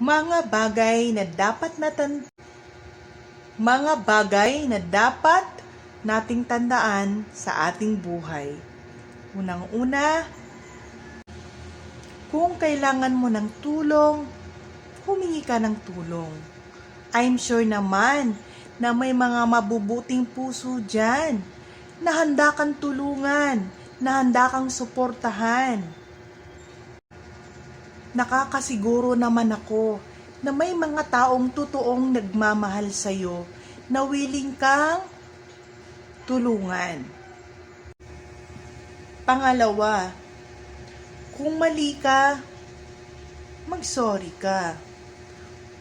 Mga bagay na dapat natan mga bagay na dapat nating tandaan sa ating buhay. Unang-una, kung kailangan mo ng tulong, humingi ka ng tulong. I'm sure naman na may mga mabubuting puso dyan na handa kang tulungan, na handa kang suportahan. Nakakasiguro naman ako na may mga taong totoong nagmamahal sa'yo na willing kang tulungan. Pangalawa, kung mali ka, mag-sorry ka.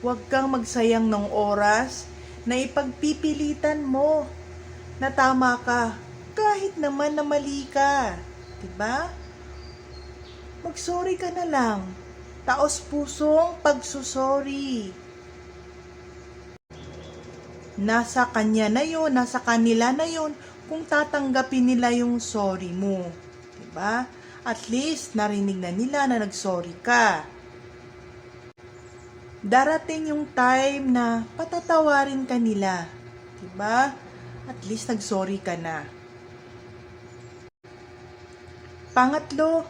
Huwag kang magsayang ng oras na ipagpipilitan mo na tama ka kahit naman na mali ka. Diba? Mag-sorry ka na lang. Taos pusong pagsusori. Nasa kanya na yun, nasa kanila na yun kung tatanggapin nila yung sorry mo. Diba? At least narinig na nila na nag-sorry ka. Darating yung time na patatawarin ka nila. Diba? At least nag-sorry ka na. Pangatlo,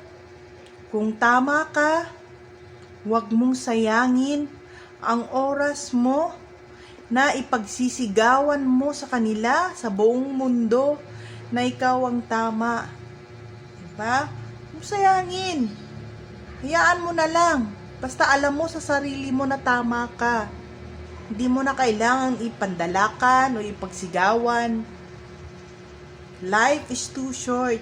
kung tama ka, huwag mong sayangin ang oras mo na ipagsisigawan mo sa kanila sa buong mundo na ikaw ang tama. Diba? Huwag sayangin. Hayaan mo na lang. Basta alam mo sa sarili mo na tama ka. Hindi mo na kailangang ipandalakan o ipagsigawan. Life is too short.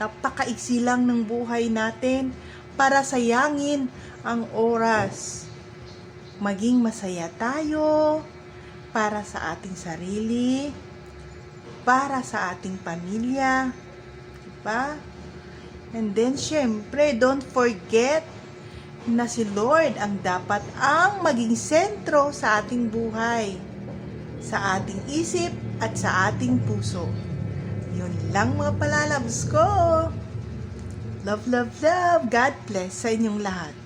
Napakaiksi lang ng buhay natin para sayangin ang oras. Maging masaya tayo para sa ating sarili, para sa ating pamilya, diba? And then, syempre, don't forget na si Lord ang dapat ang maging sentro sa ating buhay, sa ating isip at sa ating puso. Yun lang mga palalabs ko. Love, love, love. God bless sa inyong lahat.